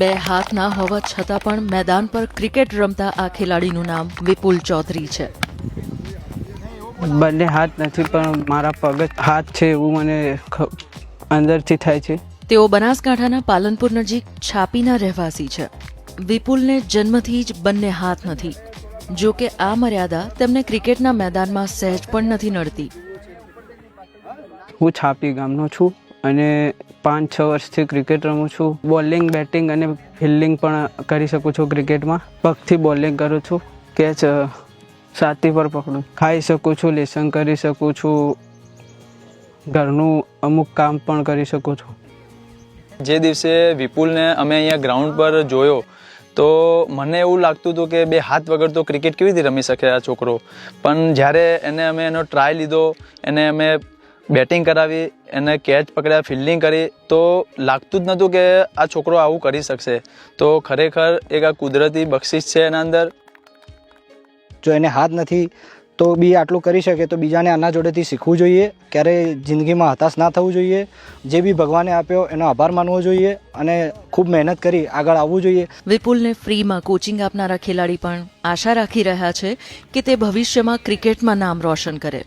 બે હાથ ના હોવા છતાં પણ મેદાન પર ક્રિકેટ રમતા આ ખેલાડીનું નામ વિપુલ ચૌધરી છે. બંને હાથ નથી પણ મારા પગ હાથ છે એવું મને અંદરથી થાય છે. તેઓ બનાસકાંઠાના પાલનપુર નજીક છાપીના રહેવાસી છે. વિપુલને જન્મથી જ બંને હાથ નથી. જો કે આ મર્યાદા તેમને ક્રિકેટના મેદાનમાં સહેજ પણ નથી નડતી. હું છાપી ગામનો છું. અને પાંચ છ વર્ષથી ક્રિકેટ રમું છું. બોલિંગ બેટિંગ અને ફિલ્ડિંગ પણ કરી શકું છું ક્રિકેટમાં પગથી બોલિંગ કરું છું. કેચ સાતી પર પકડું. ખાઈ શકું છું, લેસન કરી શકું છું. ઘરનું અમુક કામ પણ કરી શકું છું. જે દિવસે વિપુલને અમે અહીંયા ગ્રાઉન્ડ પર જોયો, તો મને એવું લાગતું હતું કે બે હાથ વગર તો ક્રિકેટ કેવી રીતે રમી શકે આ છોકરો? પણ જ્યારે એને અમે એનો ટ્રાય લીધો, એને અમે બેટિંગ કરાવી એને કેચ પકડ્યા ફિલ્ડિંગ કરી તો લાગતું જ નહોતું કે આ છોકરો આવું કરી શકશે. તો ખરેખર એક આ કુદરતી બક્ષિસ છે એના અંદર. જો એને હાથ નથી તો બી આટલું કરી શકે તો બીજાને આના જોડેથી શીખવું જોઈએ. ક્યારેય જિંદગીમાં હતાશ ના થવું જોઈએ. જે બી ભગવાને આપ્યો એનો આભાર માનવો જોઈએ અને ખૂબ મહેનત કરી આગળ આવવું જોઈએ. વિપુલને ફ્રીમાં કોચિંગ આપનારા ખેલાડી પણ આશા રાખી રહ્યા છે કે તે ભવિષ્યમાં ક્રિકેટમાં નામ રોશન કરે.